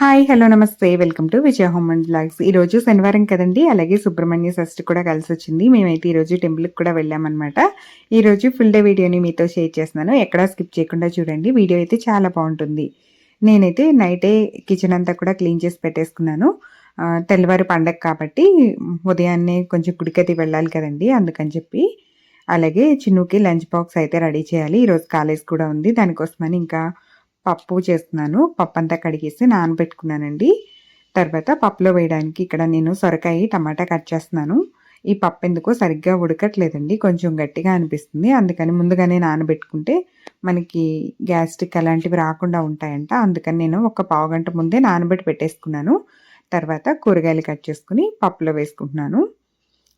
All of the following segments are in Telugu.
హాయ్ హలో నమస్తే. Welcome to Vijaya home and blogs ఈ రోజు శనివారం కదండి. అలాగే సుబ్రహ్మణ్య షష్ఠి కూడా కలిసి వచ్చింది. మేమైతే ఈరోజు టెంపుల్కి కూడా వెళ్ళామన్నమాట. ఈ రోజు ఫుల్ డే వీడియోని మీతో షేర్ చేస్తున్నాను. ఎక్కడా స్కిప్ చేయకుండా చూడండి. వీడియో అయితే చాలా బాగుంటుంది. నేనైతే నైటే కిచెన్ అంతా కూడా క్లీన్ చేసి పెట్టేసుకున్నాను. తెల్లవారు పండగ కాబట్టి ఉదయాన్నే కొంచెం గుడికతి వెళ్ళాలి కదండి. అందుకని చెప్పి అలాగే చిన్నుకి లంచ్ బాక్స్ అయితే రెడీ చేయాలి. ఈరోజు కాలేజ్ కూడా ఉంది. దానికోసమని ఇంకా పప్పు చేస్తున్నాను. పప్పు అంతా కడిగేసి నానబెట్టుకున్నానండి. తర్వాత పప్పులో వేయడానికి ఇక్కడ నేను సొరకాయ టమాటా కట్ చేస్తున్నాను. ఈ పప్పు ఎందుకో సరిగ్గా ఉడకట్లేదండి. కొంచెం గట్టిగా అనిపిస్తుంది. అందుకని ముందుగానే నానబెట్టుకుంటే మనకి గ్యాస్ట్రిక్ అలాంటివి రాకుండా ఉంటాయంట. అందుకని నేను ఒక పావు గంట ముందే నానబెట్టి పెట్టేసుకున్నాను. తర్వాత కూరగాయలు కట్ చేసుకుని పప్పులో వేసుకుంటున్నాను.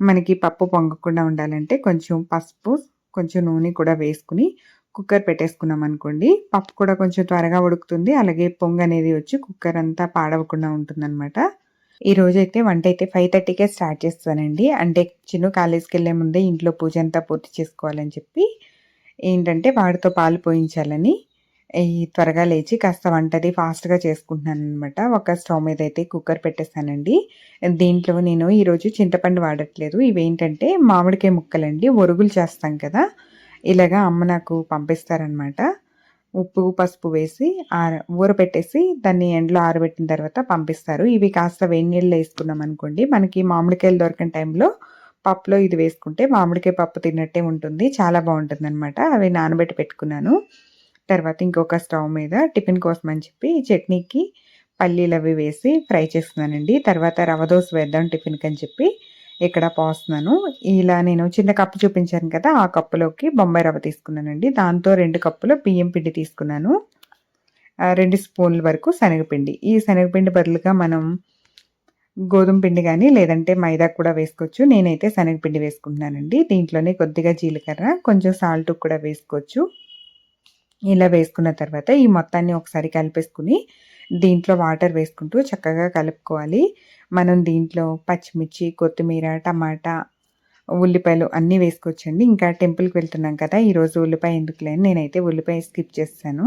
మనకి పప్పు పొంగకుండా ఉండాలంటే కొంచెం పసుపు కొంచెం నూనె కూడా వేసుకుని కుక్కర్ పెట్టేసుకున్నాం అనుకోండి. పప్పు కూడా కొంచెం త్వరగా ఉడుకుతుంది. అలాగే పొంగు అనేది వచ్చి కుక్కర్ అంతా పాడవకుండా ఉంటుందన్నమాట. ఈ రోజు అయితే వంట అయితే ఫైవ్ థర్టీకే స్టార్ట్ చేస్తానండి. అంటే చిన్న కాలేజ్కి వెళ్ళే ముందే ఇంట్లో పూజ అంతా పూర్తి చేసుకోవాలని చెప్పి ఏంటంటే వాడితో పాలు పోయించాలని ఈ త్వరగా లేచి కాస్త వంటది ఫాస్ట్గా చేసుకుంటున్నాను అనమాట ఒక స్టవ్ మీద అయితే కుక్కర్ పెట్టేస్తానండి దీంట్లో నేను ఈరోజు చింతపండు వాడట్లేదు. ఇవేంటంటే మామిడికాయ ముక్కలండి. ఒరుగులు చేస్తాం కదా. ఇలాగా అమ్మ నాకు పంపిస్తారనమాట ఉప్పు పసుపు వేసి ఆర ఊరపెట్టేసి దాన్ని ఎండలో ఆరబెట్టిన తర్వాత పంపిస్తారు. ఇవి కాస్త వేడి నీళ్ళు వేసుకున్నాం అనుకోండి మనకి మామిడికాయలు దొరికిన టైంలో పప్పులో ఇది వేసుకుంటే మామిడికాయ పప్పు తిన్నట్టే ఉంటుంది చాలా బాగుంటుంది అనమాట అవి నానబెట్టి పెట్టుకున్నాను. తర్వాత ఇంకొక స్టవ్ మీద టిఫిన్ కోసం అని చెప్పి చట్నీకి పల్లీలు అవి వేసి ఫ్రై చేస్తున్నానండి. తర్వాత రవ దోశ వేద్దాం టిఫిన్కి అని చెప్పి ఇక్కడ పోస్తున్నాను? ఇలా నేను చిన్న కప్పు చూపించాను కదా ఆ కప్పులోకి బొంబాయి రవ్వ తీసుకున్నానండి. దాంతో రెండు కప్పులు బియ్యం పిండి తీసుకున్నాను. రెండు స్పూన్ల వరకు శనగపిండి. ఈ శనగపిండి బదులుగా మనం గోధుమ పిండి కానీ లేదంటే మైదా కూడా వేసుకోవచ్చు. నేనైతే శనగపిండి వేసుకుంటున్నానండి. దీంట్లోనే కొద్దిగా జీలకర్ర కొంచెం సాల్ట్ కూడా వేసుకోవచ్చు. ఇలా వేసుకున్న తర్వాత ఈ మొత్తాన్ని ఒకసారి కలిపేసుకుని దీంట్లో వాటర్ వేసుకుంటూ చక్కగా కలుపుకోవాలి. మనం దీంట్లో పచ్చిమిర్చి కొత్తిమీర టమాటా ఉల్లిపాయలు అన్నీ వేసుకోవచ్చండి. ఇంకా టెంపుల్కి వెళ్తున్నాం కదా ఈరోజు ఉల్లిపాయ ఎందుకు లేని నేనైతే ఉల్లిపాయ స్కిప్ చేస్తాను.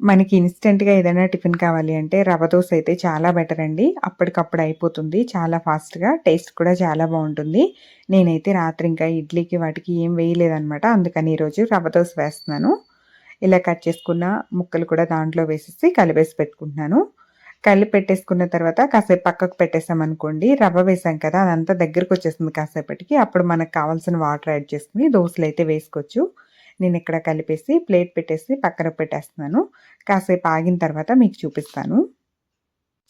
మనకి ఇన్స్టెంట్గా ఏదైనా టిఫిన్ కావాలి అంటే రవ దోశ అయితే చాలా బెటర్ అండి. అప్పటికప్పుడు అయిపోతుంది చాలా ఫాస్ట్గా టేస్ట్ కూడా చాలా బాగుంటుంది. నేనైతే రాత్రి ఇంకా ఇడ్లీకి వాటికి ఏం వేయలేదనమాట అందుకని ఈరోజు రవ దోశ వేస్తున్నాను. ఇలా కట్ చేసుకున్న ముక్కలు కూడా దాంట్లో వేసేసి కలిపేసి పెట్టుకుంటున్నాను. కలిపి పెట్టేసుకున్న తర్వాత కాసేపు పక్కకు పెట్టేసాం అనుకోండి రవ్వ వేసాం కదా అదంతా దగ్గరకు వచ్చేస్తుంది కాసేపటికి. అప్పుడు మనకు కావాల్సిన వాటర్ యాడ్ చేసుకుని దోశలు అయితే వేసుకోవచ్చు. నేను ఇక్కడ కలిపేసి ప్లేట్ పెట్టేసి పక్కన పెట్టేస్తున్నాను. కాసేపు ఆగిన తర్వాత మీకు చూపిస్తాను.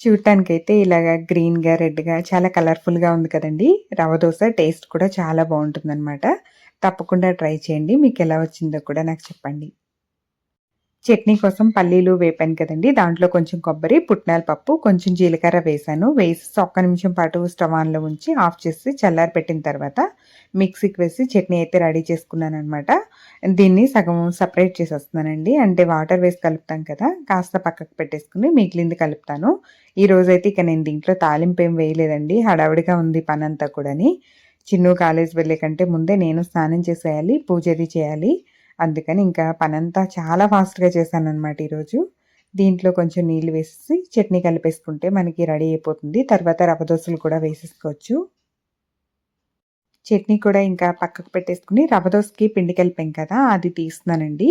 చూడటానికైతే ఇలాగా గ్రీన్గా రెడ్గా చాలా కలర్ఫుల్గా ఉంది కదండి. రవ దోశ టేస్ట్ కూడా చాలా బాగుంటుందన్నమాట. తప్పకుండా ట్రై చేయండి. మీకు ఎలా వచ్చిందో కూడా నాకు చెప్పండి. చట్నీ కోసం పల్లీలు వేపాను కదండి. దాంట్లో కొంచెం కొబ్బరి పుట్నాల పప్పు కొంచెం జీలకర్ర వేసాను. వేసి ఒక్క నిమిషం పాటు స్టవ్ ఆన్లో ఉంచి ఆఫ్ చేసి చల్లారి పెట్టిన తర్వాత మిక్సీకి వేసి చట్నీ అయితే రెడీ చేసుకున్నాను అనమాట దీన్ని సగం సపరేట్ చేసేస్తున్నానండి. అంటే వాటర్ వేసి కలుపుతాం కదా కాస్త పక్కకు పెట్టేసుకుని మిగిలింది కలుపుతాను. ఈ రోజైతే ఇక నేను దీంట్లో తాలింపు ఏం వేయలేదండి. హడావిడిగా ఉంది పని అంతా కూడాని. చిన్ను కాలేజ్ వెళ్ళే కంటే ముందే నేను స్నానం చేసేయాలి పూజ అది చేయాలి. అందుకని ఇంకా పనంతా చాలా ఫాస్ట్గా చేశాను అనమాట ఈరోజు. దీంట్లో కొంచెం నీళ్ళు వేసేసి చట్నీ కలిపేసుకుంటే మనకి రెడీ అయిపోతుంది. తర్వాత రవ్వ దోశలు కూడా వేసేసుకోవచ్చు. చట్నీ కూడా ఇంకా పక్కకు పెట్టేసుకుని రవ్వ దోశకి పిండి కలిపాం కదా అది తీస్తున్నానండి.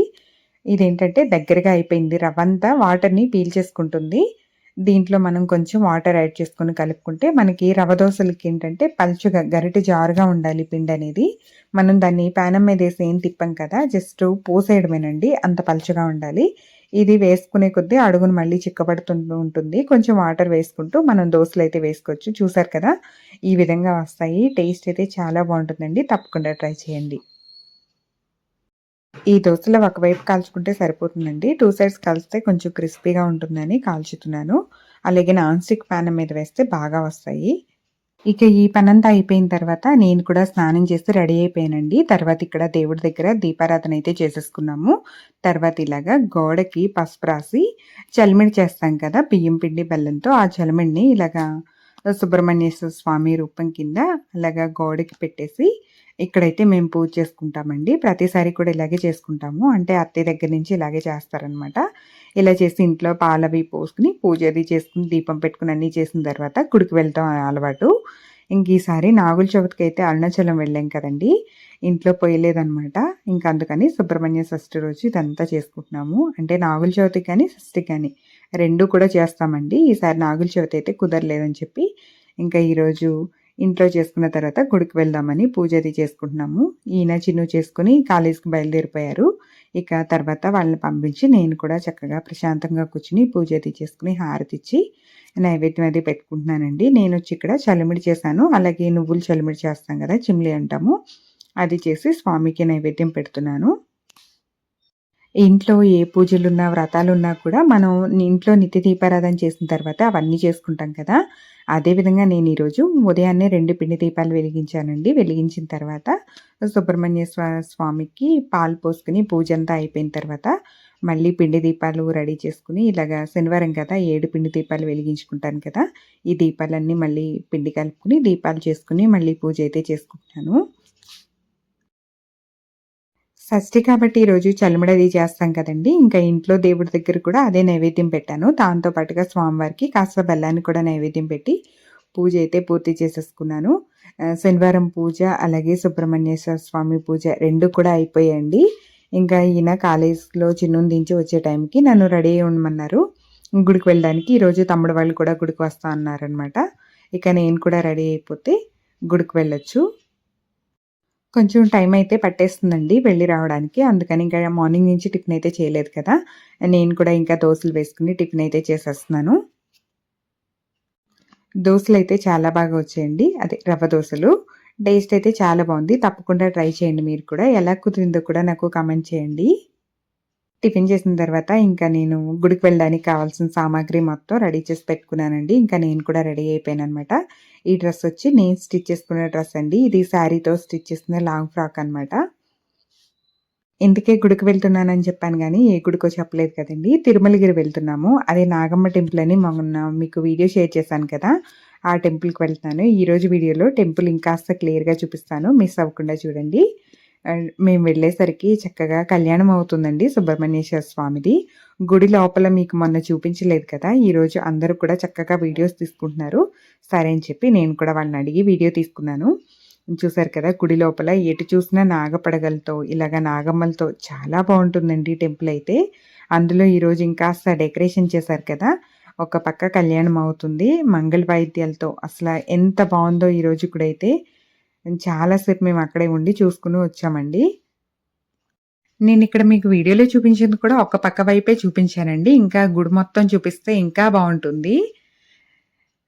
ఇదేంటంటే దగ్గరగా అయిపోయింది రవ్వ అంతా వాటర్ని పీల్చేసుకుంటుంది. దీంట్లో మనం కొంచెం వాటర్ యాడ్ చేసుకొని కలుపుకుంటే మనకి రవ దోశలకి ఏంటంటే పలుచుగా గరిటె జారుగా ఉండాలి పిండి అనేది. మనం దాన్ని ప్యానం మీద వేసి ఏం తిప్పాం కదా జస్ట్ పోసేయడమేనండి అంత పలుచగా ఉండాలి. ఇది వేసుకునే కొద్దీ అడుగును మళ్ళీ చిక్కబడుతూ ఉంటుంది. కొంచెం వాటర్ వేసుకుంటూ మనం దోశలు అయితే వేసుకోవచ్చు. చూసారు కదా ఈ విధంగా వస్తాయి. టేస్ట్ అయితే చాలా బాగుంటుందండి. తప్పకుండా ట్రై చేయండి. ఈ దోశలో ఒకవైపు కాల్చుకుంటే సరిపోతుందండి. టూ సైడ్స్ కలిస్తే కొంచెం క్రిస్పీగా ఉంటుందని కాల్చుతున్నాను. అలాగే నాన్ స్టిక్ ప్యాన్ మీద వేస్తే బాగా వస్తాయి. ఇక ఈ పనంతా అయిపోయిన తర్వాత నేను కూడా స్నానం చేసి రెడీ అయిపోయానండి. తర్వాత ఇక్కడ దేవుడి దగ్గర దీపారాధన అయితే చేసేసుకున్నాము. తర్వాత ఇలాగా గోడకి పసుపు రాసి చలిమిడి చేస్తాం కదా బియ్యం పిండి బెల్లంతో ఆ చలిమిడిని ఇలాగా సుబ్రహ్మణ్యేశ్వర స్వామి రూపం కింద అలాగా గోడకి పెట్టేసి ఇక్కడైతే మేము పూజ చేసుకుంటామండి. ప్రతిసారి కూడా ఇలాగే చేసుకుంటాము. అంటే అత్తయ్య దగ్గర నుంచి ఇలాగే చేస్తారనమాట. ఇలా చేసి ఇంట్లో పాలవి పోసుకుని పూజ అది చేసుకుని దీపం పెట్టుకుని అన్నీ చేసిన తర్వాత గుడికి వెళ్తాం అలవాటు. ఇంక ఈసారి నాగుల చవితికి అయితే అరుణాచలం వెళ్ళాం కదండి. ఇంట్లో పోయలేదనమాట. ఇంకా అందుకని సుబ్రహ్మణ్య షష్ఠి రోజు ఇదంతా చేసుకుంటున్నాము. అంటే నాగుల చవితి కానీ షష్ఠి కానీ రెండు కూడా చేస్తామండి. ఈసారి నాగుల చవితి అయితే కుదరలేదని చెప్పి ఇంకా ఈరోజు ఇంట్లో చేసుకున్న తర్వాత గుడికి వెళ్దామని పూజ అది చేసుకుంటున్నాము. ఈయన చిన్ను చేసుకుని కాలేజీకి బయలుదేరిపోయారు. ఇక తర్వాత వాళ్ళని పంపించి నేను కూడా చక్కగా ప్రశాంతంగా కూర్చుని పూజ అది చేసుకుని హారతిచ్చి నైవేద్యం అది పెట్టుకుంటున్నానండి. నేను వచ్చి ఇక్కడ చలిమిడి చేశాను. అలాగే నువ్వులు చలిమిడి చేస్తాం కదా చిమ్లి అంటాము. అది చేసి స్వామికి నైవేద్యం పెడుతున్నాను. ఇంట్లో ఏ పూజలున్నా వ్రతాలున్నా కూడా మనం ఇంట్లో నిత్య దీపారాధన చేసిన తర్వాత అవన్నీ చేసుకుంటాం కదా. అదేవిధంగా నేను ఈరోజు ఉదయాన్నే రెండు పిండి దీపాలు వెలిగించానండి. వెలిగించిన తర్వాత సుబ్రహ్మణ్య స్వామికి పాలు పోసుకుని పూజ అంతా అయిపోయిన తర్వాత మళ్ళీ పిండి దీపాలు రెడీ చేసుకుని ఇలాగా శనివారం కదా ఏడు పిండి దీపాలు వెలిగించుకుంటాను కదా. ఈ దీపాలన్నీ మళ్ళీ పిండి కలుపుకుని దీపాలు చేసుకుని మళ్ళీ పూజ అయితే చేసుకుంటున్నాను. షష్ఠి కాబట్టి ఈరోజు చలిమడది చేస్తాం కదండి. ఇంకా ఇంట్లో దేవుడి దగ్గర కూడా అదే నైవేద్యం పెట్టాను. దాంతో పాటుగా స్వామివారికి కాస్త బెల్లాన్ని కూడా నైవేద్యం పెట్టి పూజ అయితే పూర్తి చేసేసుకున్నాను. శనివారం పూజ అలాగే సుబ్రహ్మణ్యేశ్వర స్వామి పూజ రెండు కూడా అయిపోయాయండి. ఇంకా ఈయన కాలేజ్లో చిన్నుని దించి వచ్చే టైంకి నన్ను రెడీ అయ్యి ఉండమన్నారు. గుడికి వెళ్ళడానికి ఈరోజు తమ్ముడు వాళ్ళు కూడా గుడికి వస్తా అన్నారనమాట ఇక నేను కూడా రెడీ అయిపోతే గుడికి వెళ్ళొచ్చు. కొంచెం టైం అయితే పట్టేస్తుందండి వెళ్ళి రావడానికి. అందుకని ఇంకా మార్నింగ్ నుంచి టిఫిన్ అయితే చేయలేదు కదా. నేను కూడా ఇంకా దోశలు వేసుకుని టిఫిన్ అయితే చేసేస్తున్నాను. దోశలు అయితే చాలా బాగా వచ్చాయండి. అదే రవ్వ దోశలు. టేస్ట్ అయితే చాలా బాగుంది. తప్పకుండా ట్రై చేయండి మీరు కూడా. ఎలా కుదిరిందో కూడా నాకు కామెంట్ చేయండి. టిఫిన్ చేసిన తర్వాత ఇంకా నేను గుడికి వెళ్ళడానికి కావాల్సిన సామాగ్రి మొత్తం రెడీ చేసి పెట్టుకున్నానండి. ఇంకా నేను కూడా రెడీ అయిపోయాను అనమాట ఈ డ్రెస్ వచ్చి నేను స్టిచ్ చేసుకున్న డ్రెస్ అండి. ఇది శారీతో స్టిచ్ చేసిన లాంగ్ ఫ్రాక్ అనమాట ఇందుకే గుడికి వెళ్తున్నానని చెప్పాను కానీ ఏ గుడికో చెప్పలేదు కదండి. తిరుమలగిరి వెళ్తున్నాము. అదే నాగమ్మ టెంపుల్ అని మొన్న మీకు వీడియో షేర్ చేశాను కదా. ఆ టెంపుల్కి వెళ్తాను ఈరోజు వీడియోలో టెంపుల్ ఇంకాస్త క్లియర్గా చూపిస్తాను. మిస్ అవ్వకుండా చూడండి. మేము వెళ్ళేసరికి చక్కగా కళ్యాణం అవుతుందండి సుబ్రహ్మణ్యేశ్వర స్వామిది. గుడి లోపల మీకు మొన్న చూపించలేదు కదా ఈరోజు అందరూ కూడా చక్కగా వీడియోస్ తీసుకుంటున్నారు. సరే అని చెప్పి నేను కూడా వాళ్ళని అడిగి వీడియో తీసుకున్నాను. చూసారు కదా గుడి లోపల ఎటు చూసినా నాగపడగలతో ఇలాగ నాగమ్మలతో చాలా బాగుంటుందండి టెంపుల్ అయితే. అందులో ఈరోజు ఇంకాస్త డెకరేషన్ చేశారు కదా ఒక పక్క కళ్యాణం అవుతుంది. మంగళ వాయిద్యాలతో అసలు ఎంత బాగుందో ఈరోజు కూడా అయితే. చాలాసేపు మేము అక్కడే ఉండి చూసుకుని వచ్చామండి. నేను ఇక్కడ మీకు వీడియోలో చూపించింది కూడా ఒక పక్క వైపే చూపించానండి. ఇంకా గుడి మొత్తం చూపిస్తే ఇంకా బాగుంటుంది.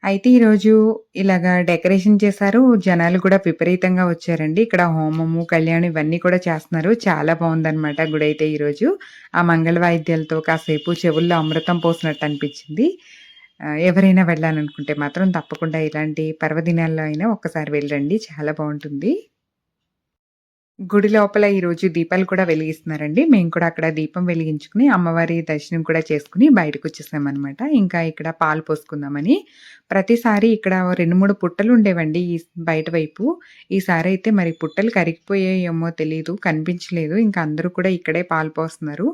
అయితే ఈరోజు ఇలాగా డెకరేషన్ చేశారు. జనాలు కూడా విపరీతంగా వచ్చారండి. ఇక్కడ హోమము కళ్యాణం ఇవన్నీ కూడా చేస్తున్నారు. చాలా బాగుందనమాట గుడి అయితే ఈరోజు. ఆ మంగళ వాయిద్యాలతో కాసేపు చెవుల్లో అమృతం పోసినట్టు అనిపించింది. ఎవరైనా వెళ్ళాలనుకుంటే మాత్రం తప్పకుండా ఇలాంటి పర్వదినాల్లో అయినా ఒక్కసారి వెళ్ళండి. చాలా బాగుంటుంది. గుడి లోపల ఈరోజు దీపాలు కూడా వెలిగిస్తున్నారండి. మేము కూడా అక్కడ దీపం వెలిగించుకుని అమ్మవారి దర్శనం కూడా చేసుకుని బయటకు వచ్చేసామన్నమాట. ఇంకా ఇక్కడ పాలు పోసుకుందామని. ప్రతిసారి ఇక్కడ రెండు మూడు పుట్టలు ఉండేవండి ఈ బయట వైపు. ఈసారి అయితే మరి పుట్టలు కరిగిపోయాయేమో తెలియదు కనిపించలేదు. ఇంకా అందరూ కూడా ఇక్కడే పాలు పోస్తున్నారు.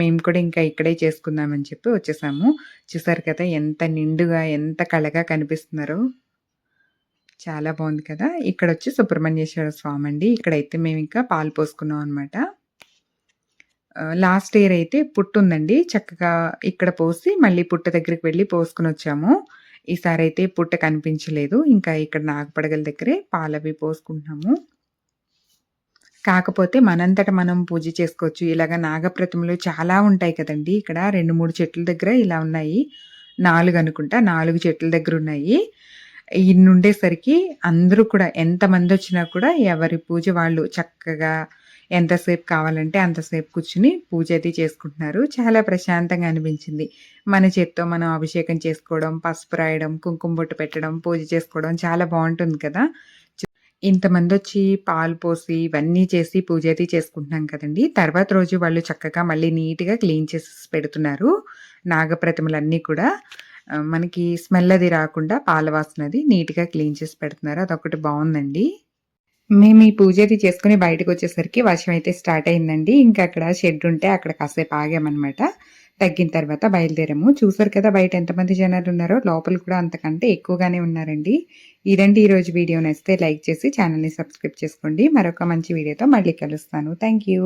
మేము కూడా ఇంకా ఇక్కడే చేసుకుందామని చెప్పి వచ్చేసాము. చూసారు కదా ఎంత నిండుగా ఎంత కళగా కనిపిస్తున్నారో. చాలా బాగుంది కదా. ఇక్కడ వచ్చి సుబ్రహ్మణ్యేశ్వర స్వామి అండి ఇక్కడైతే మేము ఇంకా పాలు పోసుకున్నాం అనమాట లాస్ట్ ఇయర్ అయితే పుట్టు ఉందండి. చక్కగా ఇక్కడ పోసి మళ్ళీ పుట్ట దగ్గరికి వెళ్ళి పోసుకుని వచ్చాము. ఈసారి అయితే పుట్ట కనిపించలేదు. ఇంకా ఇక్కడ నాగపడగల దగ్గరే పాలవి పోసుకుంటున్నాము. కాకపోతే మనంతట మనం పూజ చేసుకోవచ్చు. ఇలాగ నాగప్రతిమలు చాలా ఉంటాయి కదండి. ఇక్కడ రెండు మూడు చెట్ల దగ్గర ఇలా ఉన్నాయి. నాలుగు అనుకుంటా. నాలుగు చెట్ల దగ్గర ఉన్నాయి. ఇన్ని ఉండేసరికి అందరూ కూడా ఎంతమంది వచ్చినా కూడా ఎవరి పూజ వాళ్ళు చక్కగా ఎంతసేపు కావాలంటే అంతసేపు కూర్చుని పూజ అది చేసుకుంటున్నారు. చాలా ప్రశాంతంగా అనిపించింది. మన చేత్తో మనం అభిషేకం చేసుకోవడం పసుపు రాయడం కుంకుమ బొట్టు పెట్టడం పూజ చేసుకోవడం చాలా బాగుంటుంది కదా. ఇంతమంది వచ్చి పాలు పోసి ఇవన్నీ చేసి పూజ అది చేసుకుంటున్నాం కదండి. తర్వాత రోజు వాళ్ళు చక్కగా మళ్ళీ నీట్గా క్లీన్ చేసి పెడుతున్నారు. నాగప్రతిమలన్నీ కూడా. మనకి స్మెల్ అది రాకుండా పాల వాసనది నీట్గా క్లీన్ చేసి పెడుతున్నారు. అదొకటి బాగుందండి. మేము ఈ పూజ అది చేసుకుని బయటకు వచ్చేసరికి వర్షం అయితే స్టార్ట్ అయిందండి. ఇంకా అక్కడ షెడ్ ఉంటే అక్కడ కాసేపు ఆగామన్నమాట. తగ్గిన తర్వాత బయలుదేరాము. చూసారు కదా బయట ఎంతమంది జనాలు ఉన్నారో లోపల కూడా అంతకంటే ఎక్కువగానే ఉన్నారండి. ఇదండి ఈరోజు వీడియో. నచ్చితే లైక్ చేసి ఛానల్ని సబ్స్క్రైబ్ చేసుకోండి. మరొక మంచి వీడియోతో మళ్ళీ కలుస్తాను. Thank you